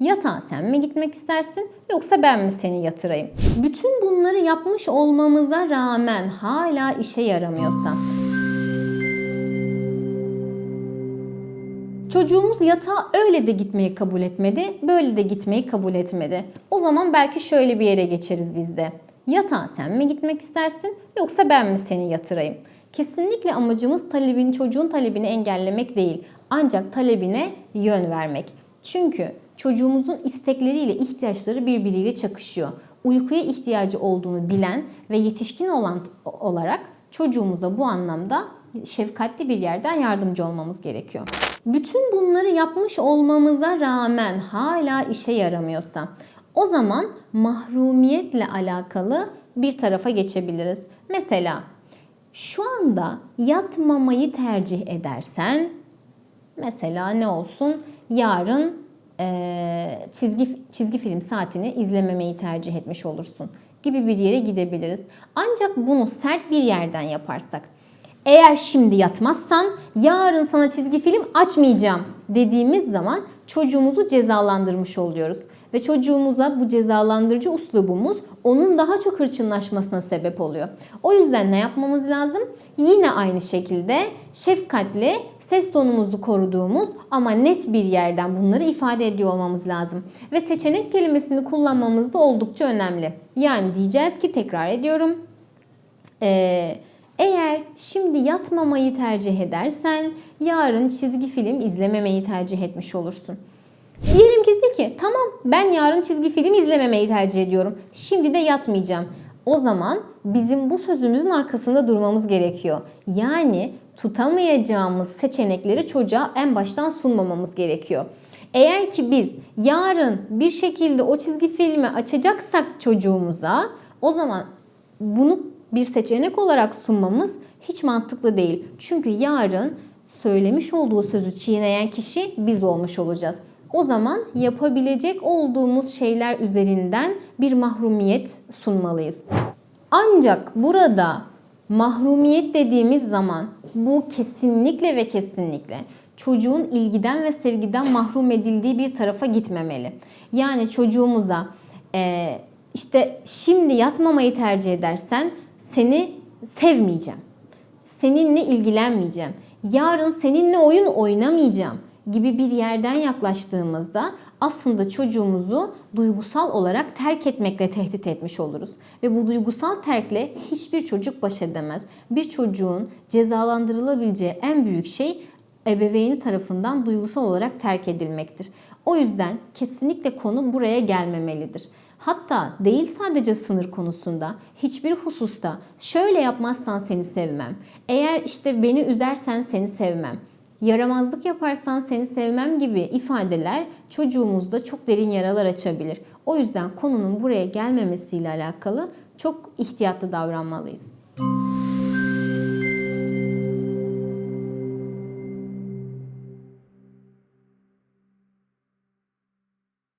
Yatağa sen mi gitmek istersin yoksa ben mi seni yatırayım? Bütün bunları yapmış olmamıza rağmen hala işe yaramıyorsa Çocuğumuz yatağa öyle de gitmeyi kabul etmedi, böyle de gitmeyi kabul etmedi. O zaman belki şöyle bir yere geçeriz biz de. Yatağa sen mi gitmek istersin yoksa ben mi seni yatırayım? Kesinlikle amacımız talebin çocuğun talebini engellemek değil. Ancak talebine yön vermek. Çünkü çocuğumuzun istekleriyle ihtiyaçları birbiriyle çakışıyor. Uykuya ihtiyacı olduğunu bilen ve yetişkin olan olarak çocuğumuza bu anlamda şefkatli bir yerden yardımcı olmamız gerekiyor. Bütün bunları yapmış olmamıza rağmen hala işe yaramıyorsa o zaman mahrumiyetle alakalı bir tarafa geçebiliriz. Mesela şu anda yatmamayı tercih edersen mesela ne olsun yarın eee, çizgi çizgi film saatini izlememeyi tercih etmiş olursun gibi bir yere gidebiliriz. Ancak bunu sert bir yerden yaparsak eğer şimdi yatmazsan yarın sana çizgi film açmayacağım dediğimiz zaman çocuğumuzu cezalandırmış oluyoruz. Ve çocuğumuza bu cezalandırıcı uslubumuz onun daha çok hırçınlaşmasına sebep oluyor. O yüzden ne yapmamız lazım? Yine aynı şekilde şefkatli, ses tonumuzu koruduğumuz ama net bir yerden bunları ifade ediyor olmamız lazım. Ve seçenek kelimesini kullanmamız da oldukça önemli. Yani diyeceğiz ki tekrar ediyorum. Ee, eğer şimdi yatmamayı tercih edersen yarın çizgi film izlememeyi tercih etmiş olursun. Diyelim ki dedi ki tamam ben yarın çizgi film izlememeyi tercih ediyorum. Şimdi de yatmayacağım. O zaman bizim bu sözümüzün arkasında durmamız gerekiyor. Yani tutamayacağımız seçenekleri çocuğa en baştan sunmamamız gerekiyor. Eğer ki biz yarın bir şekilde o çizgi filmi açacaksak çocuğumuza o zaman bunu bir seçenek olarak sunmamız hiç mantıklı değil. Çünkü yarın söylemiş olduğu sözü çiğneyen kişi biz olmuş olacağız. O zaman yapabilecek olduğumuz şeyler üzerinden bir mahrumiyet sunmalıyız. Ancak burada mahrumiyet dediğimiz zaman bu kesinlikle ve kesinlikle çocuğun ilgiden ve sevgiden mahrum edildiği bir tarafa gitmemeli. Yani çocuğumuza eee, işte şimdi yatmamayı tercih edersen seni sevmeyeceğim. Seninle ilgilenmeyeceğim. Yarın seninle oyun oynamayacağım gibi bir yerden yaklaştığımızda aslında çocuğumuzu duygusal olarak terk etmekle tehdit etmiş oluruz. Ve bu duygusal terkle hiçbir çocuk baş edemez. Bir çocuğun cezalandırılabileceği en büyük şey ebeveyni tarafından duygusal olarak terk edilmektir. O yüzden kesinlikle konu buraya gelmemelidir. Hatta değil sadece sınır konusunda, hiçbir hususta şöyle yapmazsan seni sevmem. Eğer işte beni üzersen seni sevmem. Yaramazlık yaparsan seni sevmem gibi ifadeler çocuğumuzda çok derin yaralar açabilir. O yüzden konunun buraya gelmemesiyle alakalı çok ihtiyatlı davranmalıyız.